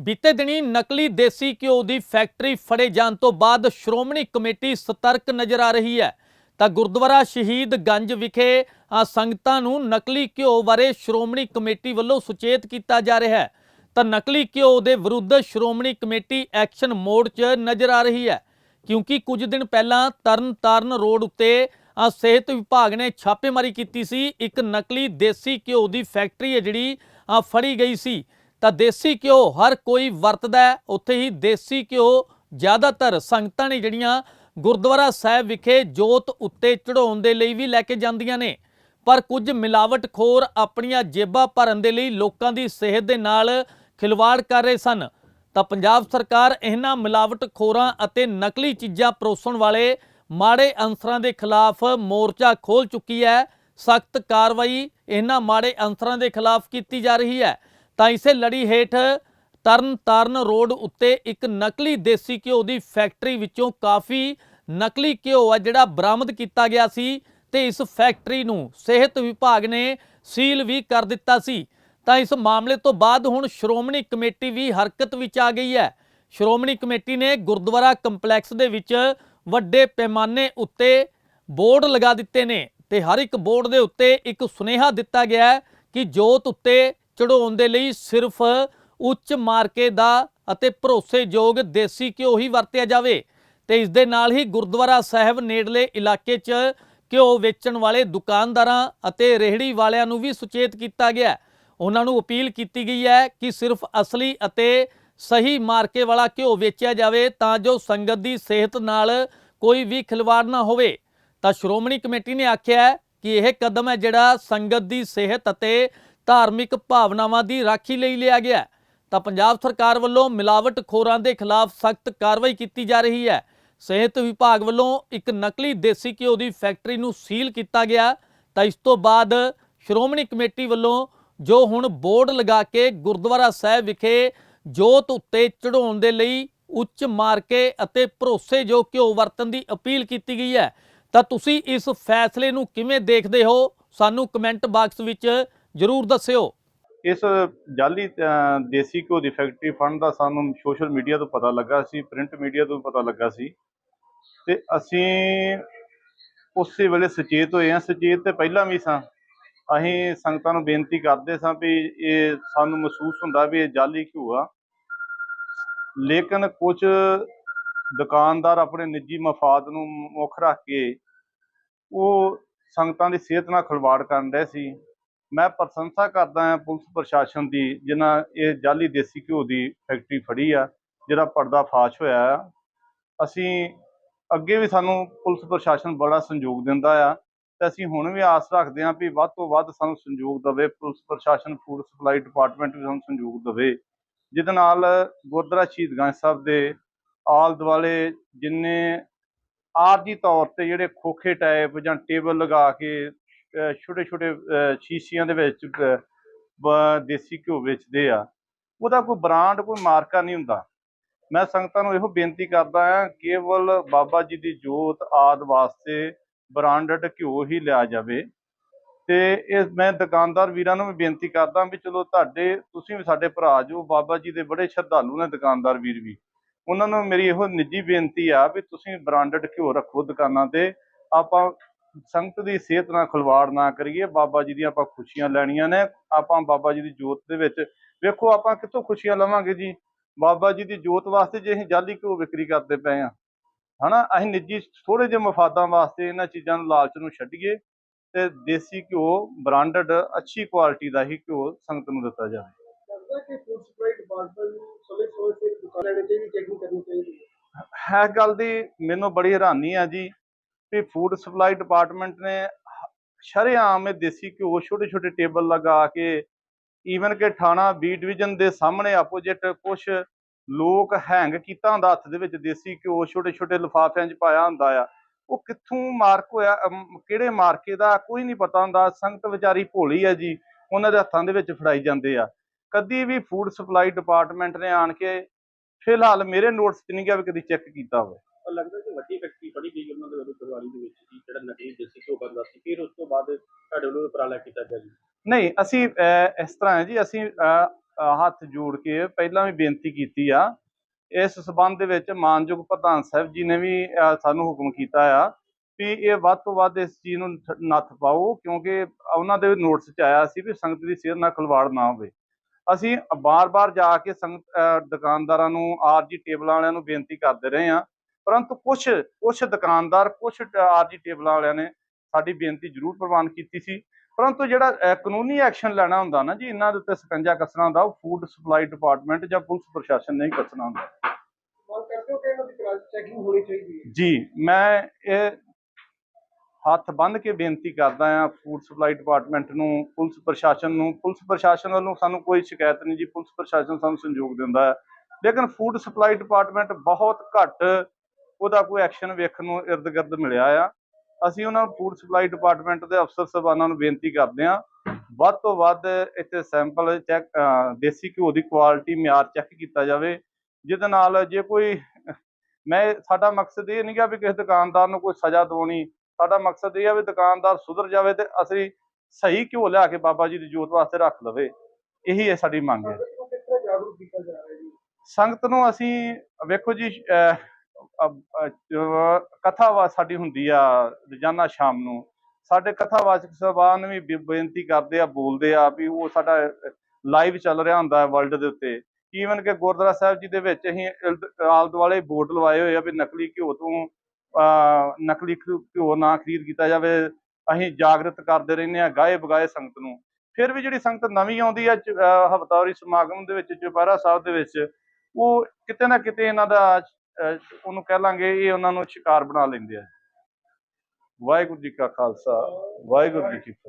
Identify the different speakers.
Speaker 1: ਬੀਤੇ ਦਿਨੀ ਨਕਲੀ ਦੇਸੀ ਘਿਓ ਦੀ ਫੈਕਟਰੀ ਫੜੇ ਜਾਣ ਤੋਂ ਬਾਅਦ ਸ਼੍ਰੋਮਣੀ ਕਮੇਟੀ ਸਤਰਕ ਨਜ਼ਰ ਆ ਰਹੀ ਹੈ। ਤਾਂ ਗੁਰਦੁਆਰਾ ਸ਼ਹੀਦ ਗੰਜ ਵਿਖੇ ਸੰਗਤਾਂ ਨੂੰ ਨਕਲੀ ਘਿਓ ਬਾਰੇ ਸ਼੍ਰੋਮਣੀ ਕਮੇਟੀ ਵੱਲੋਂ ਸੁਚੇਤ ਕੀਤਾ ਜਾ ਰਿਹਾ ਹੈ। ਤਾਂ ਨਕਲੀ ਘਿਓ ਦੇ ਵਿਰੁੱਧ ਸ਼੍ਰੋਮਣੀ ਕਮੇਟੀ ਐਕਸ਼ਨ ਮੋਡ 'ਚ ਨਜ਼ਰ ਆ ਰਹੀ ਹੈ। ਕਿਉਂਕਿ ਕੁਝ ਦਿਨ ਪਹਿਲਾਂ ਤਰਨਤਾਰਨ ਰੋਡ ਉੱਤੇ ਸਿਹਤ ਵਿਭਾਗ ਨੇ ਛਾਪੇਮਾਰੀ ਕੀਤੀ ਸੀ। ਇੱਕ ਨਕਲੀ ਦੇਸੀ ਘਿਓ ਦੀ ਫੈਕਟਰੀ ਹੈ ਜਿਹੜੀ ਅ, ਫੜੀ ਗਈ ਸੀ। ਤਾਂ ਦੇਸੀ ਘਿਓ ਹਰ ਕੋਈ ਵਰਤਦਾ ਹੈ। ਉੱਥੇ ਹੀ ਦੇਸੀ ਘਿਓ ਜ਼ਿਆਦਾਤਰ ਸੰਗਤਾਂ ਨੇ ਜਿਹੜੀਆਂ ਗੁਰਦੁਆਰਾ ਸਾਹਿਬ ਵਿਖੇ ਜੋਤ ਉੱਤੇ ਚੜਾਉਣ ਦੇ ਲਈ ਵੀ ਲੈ ਕੇ ਜਾਂਦੀਆਂ ਨੇ। ਪਰ ਕੁਝ ਮਿਲਾਵਟਖੋਰ ਆਪਣੀਆਂ ਜੇਬਾਂ ਭਰਨ ਦੇ ਲਈ ਲੋਕਾਂ ਦੀ ਸਿਹਤ ਦੇ ਨਾਲ ਖਿਲਵਾੜ ਕਰ ਰਹੇ ਸਨ। ਤਾਂ ਪੰਜਾਬ ਸਰਕਾਰ ਇਹਨਾਂ ਮਿਲਾਵਟਖੋਰਾਂ ਅਤੇ ਨਕਲੀ ਚੀਜ਼ਾਂ ਪਰੋਸਣ ਵਾਲੇ ਮਾੜੇ ਅੰਸਰਾਂ ਦੇ ਖਿਲਾਫ ਮੋਰਚਾ ਖੋਲ ਚੁੱਕੀ ਹੈ। ਸਖਤ ਕਾਰਵਾਈ ਇਹਨਾਂ ਮਾੜੇ ਅੰਸਰਾਂ ਦੇ ਖਿਲਾਫ ਕੀਤੀ ਜਾ ਰਹੀ ਹੈ। ਤਾਂ ਇਸੇ ਲੜੀ ਹੇਠ ਤਰਨ ਤਾਰਨ ਰੋਡ ਉੱਤੇ ਇੱਕ ਨਕਲੀ ਦੇਸੀ ਘਿਓ ਦੀ ਫੈਕਟਰੀ ਵਿੱਚੋਂ ਕਾਫੀ ਨਕਲੀ ਘਿਓ ਆ ਜਿਹੜਾ ਬਰਾਮਦ ਕੀਤਾ ਗਿਆ ਸੀ ਤੇ ਇਸ ਫੈਕਟਰੀ ਨੂੰ ਸਿਹਤ ਵਿਭਾਗ ਨੇ ਸੀਲ ਵੀ ਕਰ ਦਿੱਤਾ ਸੀ। ਤਾਂ ਇਸ ਮਾਮਲੇ ਤੋਂ ਬਾਅਦ ਹੁਣ ਸ਼੍ਰੋਮਣੀ ਕਮੇਟੀ ਵੀ ਹਰਕਤ ਵਿੱਚ ਆ ਗਈ ਹੈ। ਸ਼੍ਰੋਮਣੀ ਕਮੇਟੀ ਨੇ ਗੁਰਦੁਆਰਾ ਕੰਪਲੈਕਸ ਦੇ ਵਿੱਚ ਵੱਡੇ ਪੈਮਾਨੇ ਉੱਤੇ ਬੋਰਡ ਲਗਾ ਦਿੱਤੇ ਨੇ ਤੇ ਹਰ ਇੱਕ ਬੋਰਡ ਦੇ ਉੱਤੇ ਇੱਕ ਸੁਨੇਹਾ ਦਿੱਤਾ ਗਿਆ ਹੈ ਕਿ ਜੋਤ ਉੱਤੇ ਚੜਾਉਣ ਦੇ ਲਈ ਸਿਰਫ ਉੱਚ ਮਾਰਕੇ ਦਾ ਅਤੇ ਭਰੋਸੇਯੋਗ ਦੇਸੀ ਘਿਓ ਹੀ ਵਰਤਿਆ ਜਾਵੇ ਤੇ ਇਸ ਦੇ ਨਾਲ ਹੀ ਗੁਰਦੁਆਰਾ ਸਾਹਿਬ ਨੇੜਲੇ ਇਲਾਕੇ 'ਚ ਘਿਓ ਵੇਚਣ ਵਾਲੇ ਦੁਕਾਨਦਾਰਾਂ ਅਤੇ ਰੇਹੜੀ ਵਾਲਿਆਂ ਨੂੰ ਵੀ ਸੁਚੇਤ ਕੀਤਾ ਗਿਆ। ਉਹਨਾਂ ਨੂੰ ਅਪੀਲ ਕੀਤੀ ਗਈ ਹੈ ਕਿ ਸਿਰਫ ਅਸਲੀ ਅਤੇ ਸਹੀ ਮਾਰਕੇ ਵਾਲਾ ਘਿਓ ਵੇਚਿਆ ਜਾਵੇ ਤਾਂ ਜੋ ਸੰਗਤ ਦੀ ਸਿਹਤ ਨਾਲ ਕੋਈ ਵੀ ਖਿਲਵਾੜ ਨਾ ਹੋਵੇ। ਤਾਂ ਸ਼੍ਰੋਮਣੀ ਕਮੇਟੀ ਨੇ ਆਖਿਆ ਕਿ ਇਹ ਕਦਮ ਹੈ ਜਿਹੜਾ ਸੰਗਤ ਦੀ ਸਿਹਤ ਅਤੇ ਧਾਰਮਿਕ ਭਾਵਨਾਵਾਂ ਦੀ ਰਾਖੀ ਲਈ ਲਿਆ ਗਿਆ ਤਾਂ ਪੰਜਾਬ ਸਰਕਾਰ ਵੱਲੋਂ ਮਿਲਾਵਟ ਖੋਰਾਂ ਦੇ ਖਿਲਾਫ ਸਖਤ ਕਾਰਵਾਈ ਕੀਤੀ ਜਾ ਰਹੀ ਹੈ। ਸਿਹਤ ਵਿਭਾਗ ਵੱਲੋਂ ਇੱਕ ਨਕਲੀ ਦੇਸੀ ਘਿਓ ਦੀ ਫੈਕਟਰੀ ਨੂੰ ਸੀਲ ਕੀਤਾ ਗਿਆ। ਤਾਂ ਇਸ ਤੋਂ ਬਾਅਦ ਸ਼੍ਰੋਮਣੀ ਕਮੇਟੀ ਵੱਲੋਂ ਜੋ ਹੁਣ ਬੋਰਡ ਲਗਾ ਕੇ ਗੁਰਦੁਆਰਾ ਸਾਹਿਬ ਵਿਖੇ ਜੋਤ ਉੱਤੇ ਚੜਾਉਣ ਦੇ ਲਈ ਉੱਚ ਮਾਰਕੇ ਅਤੇ ਭਰੋਸੇਯੋਗ ਘਿਓ ਵਰਤਣ ਦੀ ਅਪੀਲ ਕੀਤੀ ਗਈ ਹੈ। ਤਾਂ ਤੁਸੀਂ ਇਸ ਫੈਸਲੇ ਨੂੰ ਕਿਵੇਂ ਦੇਖਦੇ ਹੋ? ਸਾਨੂੰ ਕਮੈਂਟ ਬਾਕਸ ਵਿੱਚ ਜਰੂਰ ਦੱਸਿਓ।
Speaker 2: ਇਸ ਜਾਲੀ ਦੇਸੀ ਘਿਓ ਦੀ ਫੈਕਟਰੀ ਫੰਡ ਦਾ ਸਾਨੂੰ ਸੋਸ਼ਲ ਮੀਡੀਆ ਤੋਂ ਪਤਾ ਲੱਗਾ ਸੀ, ਪ੍ਰਿੰਟ ਮੀਡੀਆ ਤੋਂ ਪਤਾ ਲੱਗਾ ਸੀ। ਤੇ ਅਸੀਂ ਉਸੇ ਵੇਲੇ ਸੁਚੇਤ ਹੋਏ ਹਾਂ। ਸੁਚੇਤ ਤੇ ਪਹਿਲਾਂ ਵੀ ਸਾਂ। ਅਸੀਂ ਸੰਗਤਾਂ ਨੂੰ ਬੇਨਤੀ ਕਰਦੇ ਸਾਂ ਵੀ ਇਹ ਸਾਨੂੰ ਮਹਿਸੂਸ ਹੁੰਦਾ ਵੀ ਇਹ ਜਾਲੀ ਘਿਓ ਆ। ਲੇਕਿਨ ਕੁਝ ਦੁਕਾਨਦਾਰ ਆਪਣੇ ਨਿੱਜੀ ਮਫਾਦ ਨੂੰ ਮੁੱਖ ਰੱਖ ਕੇ ਉਹ ਸੰਗਤਾਂ ਦੀ ਸਿਹਤ ਨਾਲ ਖਿਲਵਾੜ ਕਰਨ ਰਹੇ ਸੀ। ਮੈਂ ਪ੍ਰਸ਼ੰਸਾ ਕਰਦਾ ਹਾਂ ਪੁਲਿਸ ਪ੍ਰਸ਼ਾਸਨ ਦੀ, ਜਿਨ੍ਹਾਂ ਇਹ ਜਾਲੀ ਦੇਸੀ ਘਿਓ ਦੀ ਫੈਕਟਰੀ ਫੜੀ ਆ, ਜਿਹੜਾ ਪਰਦਾ ਫਾਸ਼ ਹੋਇਆ ਆ। ਅਸੀਂ ਅੱਗੇ ਵੀ ਸਾਨੂੰ ਪੁਲਿਸ ਪ੍ਰਸ਼ਾਸਨ ਬੜਾ ਸੰਯੋਗ ਦਿੰਦਾ ਆ ਤੇ ਅਸੀਂ ਹੁਣ ਵੀ ਆਸ ਰੱਖਦੇ ਹਾਂ ਵੀ ਵੱਧ ਤੋਂ ਵੱਧ ਸਾਨੂੰ ਸੰਯੋਗ ਦੇਵੇ, ਪੁਲਿਸ ਪ੍ਰਸ਼ਾਸਨ, ਫੂਡ ਸਪਲਾਈ ਡਿਪਾਰਟਮੈਂਟ ਵੀ ਸਾਨੂੰ ਸੰਯੋਗ ਦੇਵੇ। ਜਿਹਦੇ ਨਾਲ ਗੁਰਦੁਆਰਾ ਸ਼ਹੀਦਗੰਜ ਸਾਹਿਬ ਦੇ ਆਲ ਦੁਆਲੇ ਜਿੰਨੇ ਆਰਜੀ ਤੌਰ ਤੇ ਜਿਹੜੇ ਖੋਖੇ ਟਾਈਪ ਜਾਂ ਟੇਬਲ ਲਗਾ ਕੇ ਛੋਟੇ ਛੋਟੇ ਸ਼ੀਸ਼ੀਆਂ ਦੇ ਵਿੱਚ ਦੇਸੀ ਘਿਓ ਵੇਚਦੇ ਆ, ਉਹਦਾ ਕੋਈ ਬ੍ਰਾਂਡ ਕੋਈ ਮਾਰਕਾ ਨਹੀਂ ਹੁੰਦਾ। ਮੈਂ ਸੰਗਤਾਂ ਨੂੰ ਇਹੋ ਬੇਨਤੀ ਕਰਦਾ ਹਾਂ, ਕੇਵਲ ਬਾਬਾ ਜੀ ਦੀ ਜੋਤ, ਆਦ ਵਾਸਤੇ ਬ੍ਰਾਂਡਡ ਘਿਓ ਹੀ ਲਿਆ ਜਾਵੇ। ਤੇ ਇਹ ਮੈਂ ਦੁਕਾਨਦਾਰ ਵੀਰਾਂ ਨੂੰ ਵੀ ਬੇਨਤੀ ਕਰਦਾ ਵੀ ਚਲੋ ਤੁਹਾਡੇ, ਤੁਸੀਂ ਵੀ ਸਾਡੇ ਭਰਾ ਜੋ, ਬਾਬਾ ਜੀ ਦੇ ਬੜੇ ਸ਼ਰਧਾਲੂ ਨੇ ਦੁਕਾਨਦਾਰ ਵੀਰ ਵੀ। ਉਹਨਾਂ ਨੂੰ ਮੇਰੀ ਇਹੋ ਨਿੱਜੀ ਬੇਨਤੀ ਆ ਵੀ ਤੁਸੀਂ ਬ੍ਰਾਂਡਡ ਘਿਓ ਰੱਖੋ ਦੁਕਾਨਾਂ ਤੇ। ਆਪਾਂ ਸੰਗਤ ਦੀ ਸਿਹਤ ਨਾਲ ਖਿਲਵਾੜ ਨਾ ਕਰੀਏ ਬਾਬਾ ਜੀ ਦੀਆਂ ਆਪਾਂ ਖੁਸ਼ੀਆਂ ਲੈਣੀਆਂ ਨੇ ਆਪਾਂ ਬਾਬਾ ਜੀ ਦੀ ਜੋਤ ਦੇ ਵਿੱਚ ਵੇਖੋ ਆਪਾਂ ਕਿੱਥੋਂ ਖੁਸ਼ੀਆਂ ਲਵਾਂਗੇ ਜੀ? ਬਾਬਾ ਜੀ ਦੀ ਜੋਤ ਵਾਸਤੇ ਜੇ ਅਸੀਂ ਜਾਲੀ ਘਿਓ ਵਿਕਰੀ ਕਰਦੇ ਪਏ ਆ ਹਨਾ? ਅਸੀਂ ਨਿੱਜੀ ਥੋੜੇ ਜਿਹੇ ਮਫਾਦਾਂ ਵਾਸਤੇ ਇਹਨਾਂ ਚੀਜ਼ਾਂ ਨੂੰ ਲਾਲਚ ਨੂੰ ਛੱਡੀਏ ਤੇ ਦੇਸੀ ਘਿਓ ਬ੍ਰਾਂਡਡ ਅੱਛੀ ਕੁਆਲਿਟੀ ਦਾ ਹੀ ਘਿਓ ਸੰਗਤ ਨੂੰ ਦਿੱਤਾ ਜਾਵੇ।
Speaker 3: ਹੈ
Speaker 2: ਗੱਲ ਦੀ ਮੈਨੂੰ ਬੜੀ ਹੈਰਾਨੀ ਆ ਜੀ ਵੀ ਫੂਡ ਸਪਲਾਈ ਡਿਪਾਰਟਮੈਂਟ ਨੇ ਸ਼ਰੇਆਮ ਇਹ ਦੇਸੀ ਘਿਓ ਛੋਟੇ ਛੋਟੇ ਟੇਬਲ ਲਗਾ ਕੇ ਈਵਨ ਕਿ ਥਾਣਾ ਬੀ ਡਿਵੀਜ਼ਨ ਦੇ ਸਾਹਮਣੇ ਆਪੋਜੀਟ ਕੁਝ ਲੋਕ ਹੈਂਗ ਕੀਤਾ ਹੁੰਦਾ ਹੱਥ ਦੇ ਵਿੱਚ ਦੇਸੀ ਘਿਓ, ਛੋਟੇ ਛੋਟੇ ਲਿਫਾਫਿਆਂ 'ਚ ਪਾਇਆ ਹੁੰਦਾ ਆ। ਉਹ ਕਿੱਥੋਂ ਮਾਰਕ ਹੋਇਆ ਕਿਹੜੇ ਮਾਰਕੇ ਦਾ ਕੋਈ ਨਹੀਂ ਪਤਾ ਹੁੰਦਾ, ਸੰਗਤ ਵਿਚਾਰੀ ਭੋਲੀ ਆ ਜੀ, ਉਹਨਾਂ ਦੇ ਹੱਥਾਂ ਦੇ ਵਿੱਚ ਫੜਾਈ ਜਾਂਦੇ ਆ। ਕਦੀ ਵੀ ਫੂਡ ਸਪਲਾਈ ਡਿਪਾਰਟਮੈਂਟ ਨੇ ਆਣ ਕੇ, ਫਿਲਹਾਲ ਮੇਰੇ ਨੋਟਸ 'ਚ ਨਹੀਂ ਗਿਆ ਵੀ ਕਦੀ ਚੈੱਕ ਕੀਤਾ ਹੋਵੇ।
Speaker 4: ਪਰ ਲੱਗਦਾ ਕਿ ਵੱਡੀ ਫੈਕਟਰੀ ਫੜੀ ਗਈ ਉਹਨਾਂ ਦੇ ਵੱਲੋਂ ਫਰਵਾਰੀ ਦੇ ਵਿੱਚ ਜੀ ਜਿਹੜਾ ਨਕਲੀ ਦੇਸੀ ਘਿਓ ਬਣਦਾ ਸੀ। ਫਿਰ ਉਸ ਤੋਂ ਬਾਅਦ ਤੁਹਾਡੇ ਵੱਲੋਂ ਉਪਰਾਲਾ ਕੀਤਾ ਗਿਆ ਜੀ?
Speaker 2: ਨਹੀਂ ਅਸੀਂ ਅਹ, ਇਸ ਤਰ੍ਹਾਂ ਹੈ ਜੀ ਅਸੀਂ ਅਹ, ਅਹ ਹੱਥ ਜੋੜ ਕੇ ਪਹਿਲਾਂ ਵੀ ਬੇਨਤੀ ਕੀਤੀ ਆ। ਇਸ ਸਬੰਧ ਦੇ ਵਿੱਚ ਮਾਨਯੋਗ ਪ੍ਰਧਾਨ ਸਾਹਿਬ ਜੀ ਨੇ ਵੀ ਅਹ ਸਾਨੂੰ ਹੁਕਮ ਕੀਤਾ ਆ ਵੀ ਇਹ ਵੱਧ ਤੋਂ ਵੱਧ ਇਸ ਚੀਜ਼ ਨੂੰ ਠ- ਨੱਥ ਪਾਓ ਕਿਉਂਕਿ ਉਹਨਾਂ ਦੇ ਨੋਟਿਸ 'ਚ ਆਇਆ ਸੀ ਵੀ ਸੰਗਤ ਦੀ ਸਿਹਤ ਨਾਲ ਖਿਲਵਾੜ ਨਾ ਹੋਵੇ। ਅਸੀਂ ਬਾਰ-ਬਾਰ ਜਾ ਕੇ ਸੰਗਤ ਅਹ ਦੁਕਾਨਦਾਰਾਂ ਨੂੰ ਆਰਜੀ ਟੇਬਲਾਂ ਵਾਲਿਆਂ ਨੂੰ ਬੇਨਤੀ ਕਰਦੇ ਰਹੇ ਹਾਂ ਪਰੰਤੂ ਕੁਝ ਕੁਝ ਦੁਕਾਨਦਾਰ ਕੁਝ ਆਰਜੀ ਟੇਬਲਾਂ ਵਾਲਿਆਂ ਨੇ ਸਾਡੀ ਬੇਨਤੀ ਜ਼ਰੂਰ ਪ੍ਰਵਾਨ ਕੀਤੀ ਸੀ। ਪਰੰਤੂ ਜਿਹੜਾ ਕਾਨੂੰਨੀ ਐਕਸ਼ਨ ਲੈਣਾ ਹੁੰਦਾ ਨਾ ਜੀ ਇਹਨਾਂ ਦੇ ਉੱਤੇ ਸਕੰਜਾ ਕੱਸਣਾ ਹੁੰਦਾ ਉਹ ਫੂਡ ਸਪਲਾਈ ਡਿਪਾਰਟਮੈਂਟ ਜਾਂ ਪੁਲਿਸ ਪ੍ਰਸ਼ਾਸਨ ਨੇ ਹੀ ਕੱਸਣਾ ਹੁੰਦਾ। ਜੀ ਮੈਂ ਇਹ ਹੱਥ ਬੰਨ੍ਹ ਕੇ ਬੇਨਤੀ ਕਰਦਾ ਹਾਂ ਫੂਡ ਸਪਲਾਈ ਡਿਪਾਰਟਮੈਂਟ ਨੂੰ ਪੁਲਿਸ ਪ੍ਰਸ਼ਾਸਨ ਨੂੰ ਪੁਲਿਸ ਪ੍ਰਸ਼ਾਸਨ ਵੱਲੋਂ ਸਾਨੂੰ ਕੋਈ ਸ਼ਿਕਾਇਤ ਨਹੀਂ ਜੀ ਪੁਲਿਸ ਪ੍ਰਸ਼ਾਸਨ ਸਾਨੂੰ ਸੰਯੋਗ ਦਿੰਦਾ ਹੈ। ਲੇਕਿਨ ਫੂਡ ਸਪਲਾਈ ਡਿਪਾਰਟਮੈਂਟ ਬਹੁਤ ਘੱਟ ਉਹਦਾ ਕੋਈ ਐਕਸ਼ਨ ਵੇਖਣ ਨੂੰ ਇਰਦ ਗਿਰਦ ਮਿਲਿਆ ਆ। ਅਸੀਂ ਉਹਨਾਂ ਨੂੰ ਫੂਡ ਸਪਲਾਈ ਡਿਪਾਰਟਮੈਂਟ ਦੇ ਅਫਸਰ ਸਾਹਿਬਾਨਾਂ ਨੂੰ ਬੇਨਤੀ ਕਰਦੇ ਹਾਂ। ਵੱਧ ਤੋਂ ਵੱਧ ਇੱਥੇ ਸੈਂਪਲ ਚੈੱਕ ਦੇਸੀ ਘਿਓ ਦੀ ਕੁਆਲਿਟੀ ਮਿਆਰ ਚੈੱਕ ਕੀਤਾ ਜਾਵੇ। ਜਿਹਦੇ ਨਾਲ ਜੇ ਕੋਈ ਮੈਂ ਸਾਡਾ ਮਕਸਦ ਇਹ ਨਹੀਂਗਾ ਵੀ ਕਿਸੇ ਦੁਕਾਨਦਾਰ ਨੂੰ ਕੋਈ ਸਜ਼ਾ ਦਿਵਾਉਣੀ। ਸਾਡਾ ਮਕਸਦ ਇਹ ਆ ਵੀ ਦੁਕਾਨਦਾਰ ਸੁਧਰ ਜਾਵੇ ਤੇ ਅਸੀਂ ਸਹੀ ਘਿਓ ਲਿਆ ਕੇ ਬਾਬਾ ਜੀ ਦੀ ਜੋਤ ਵਾਸਤੇ ਰੱਖ ਲਵੇ। ਇਹੀ ਹੈ ਸਾਡੀ ਮੰਗ ਹੈ।
Speaker 3: ਸੰਗਤ ਨੂੰ
Speaker 2: ਅਸੀਂ ਵੇਖੋ ਜੀ ਕਥਾਵਾਚ ਸਾਡੀ ਹੁੰਦੀ ਆ ਰੋਜ਼ਾਨਾ ਸ਼ਾਮ ਨੂੰ ਸਾਡੇ ਕਥਾਵਾਚਕ ਸਭਾਨ ਵੀ ਬੇ- ਬੇਨਤੀ ਕਰਦੇ ਆ ਬੋਲਦੇ ਆ ਵੀ ਉਹ ਸਾਡਾ ਲਾਈਵ ਚੱਲ ਰਿਹਾ ਹੁੰਦਾ ਵਰਲਡ ਦੇ ਉੱਤੇ। ਈਵਨ ਕਿ ਗੁਰਦੁਆਰਾ ਸਾਹਿਬ ਜੀ ਦੇ ਵਿੱਚ ਅਸੀਂ ਇਲਦ- ਆਲੇ ਦੁਆਲੇ ਬੋਰਡ ਲਵਾਏ ਹੋਏ ਆ ਵੀ ਨਕਲੀ ਘਿਓ ਤੋਂ ਅਹ, ਨਕਲੀ ਘਿਓ ਨਾ ਖਰੀਦ ਕੀਤਾ ਜਾਵੇ। ਅਸੀਂ ਜਾਗਰਤ ਕਰਦੇ ਰਹਿੰਦੇ ਆ ਗਾਏ ਬਗਾਏ ਸੰਗਤ ਨੂੰ। ਫਿਰ ਵੀ ਜਿਹੜੀ ਸੰਗਤ ਨਵੀਂ ਆਉਂਦੀ ਆ ਹਫ਼ਤਾਵਾਰੀ ਸਮਾਗਮ ਦੇ ਵਿੱਚ ਚੁਪਹਿਰਾ ਸਾਹਿਬ ਦੇ ਵਿੱਚ ਉਹ ਕਿਤੇ ਨਾ ਕਿਤੇ ਇਹਨਾਂ ਦਾ ਉਹਨੂੰ ਕਹਿ ਲਾਂਗੇ ਇਹ ਉਹਨਾਂ ਨੂੰ ਸ਼ਿਕਾਰ ਬਣਾ ਲੈਂਦੇ ਆ। ਵਾਹਿਗੁਰੂ ਜੀ ਕਾ ਖਾਲਸਾ, ਵਾਹਿਗੁਰੂ ਜੀ ਕੀ ਫਤਿਹ।